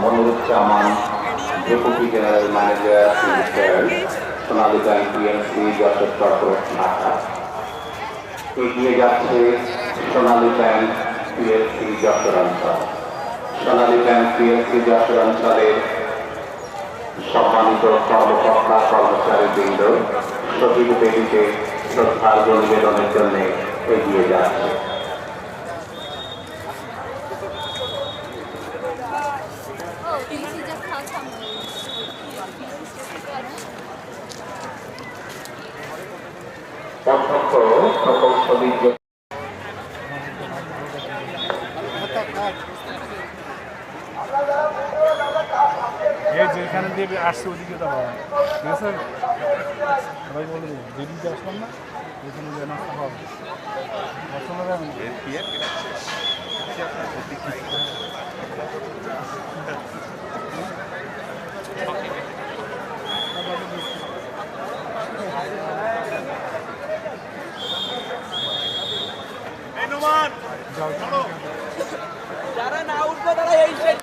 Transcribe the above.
Moniruzzaman deputy general manager Sonali bank PMC Jashore corporate শাখা এগিয়ে যাচ্ছে সোনালী ব্যাংক পিএলসি যশোর অঞ্চল সোনালী ব্যাংক পিএলসি যশোর অঞ্চলের সম্মানিত কর্মকর্তা, কর্মচারী বৃন্দ শহীদ বেদিতে শ্রদ্ধার্ঘ নিবেদনের জন্য এগিয়ে যাচ্ছে। অধ্যক্ষ যেখানে দিয়ে আসছে ওদিকে তো আছে? সবাই বলে দেবো আসলাম না ওইখানে যেন আসতে হবে। হবে না যাও